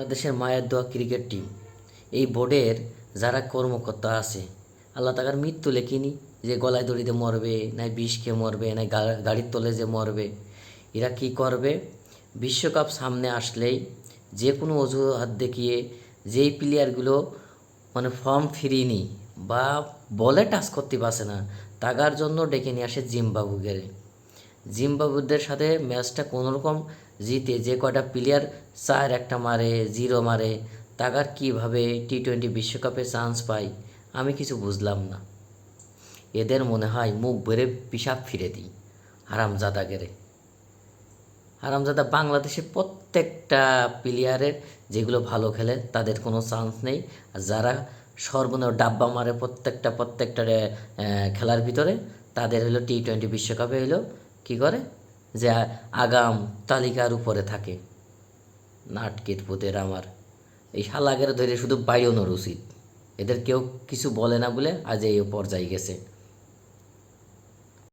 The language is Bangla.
বাংলাদেশের মায়ের দোয়া ক্রিকেট টিম। এই বোর্ডের যারা কর্মকর্তা আছে, আল্লাহ তাকার মৃত্যু লেখিনি যে গলায় দড়িতে মরবে নাই বিষ খেয়ে মরবে গা- গাড়ির তলে যে মরবে। এরা কি করবে? বিশ্বকাপ সামনে আসলেই যে কোনো অজুহাত দেখিয়ে যেই প্লেয়ারগুলো মানে ফর্ম ফিরিনি বা বলে টাচ করতে পারছে না, তাগার জন্য ডেকে নিয়ে আসে জিম্বাবুকে জিম্বাবুদের সাথে ম্যাচটা কোনোরকম জিতে যে কটা প্লেয়ার চার একটা মারে জিরো মারে, তাগার কীভাবে টি টোয়েন্টি বিশ্বকাপে চান্স পায়, আমি কিছু বুঝলাম না। এদের মনে হয় মুখ বেড়ে পিসাব ফিরে দিই হারামজাদাগেরে হারামজাদা বাংলাদেশে প্রত্যেকটা প্লেয়ারের যেগুলো ভালো খেলে তাদের কোনো চান্স নেই, আর যারা সর্বনিম্ন ডাব্বা মারে প্রত্যেকটা প্রত্যেকটা খেলার ভিতরে, তাদের হলো টি টোয়েন্টি বিশ্বকাপে হলো কী করে? যে আগাম তালিকার উপরে থাকে। নাটকের পোতের আমার। এই শালাগের ধরে শুধু বাইনোর উচিত। এদের কেউ কিছু বলে না বলে আজ এই পর্যায়ে গেছে।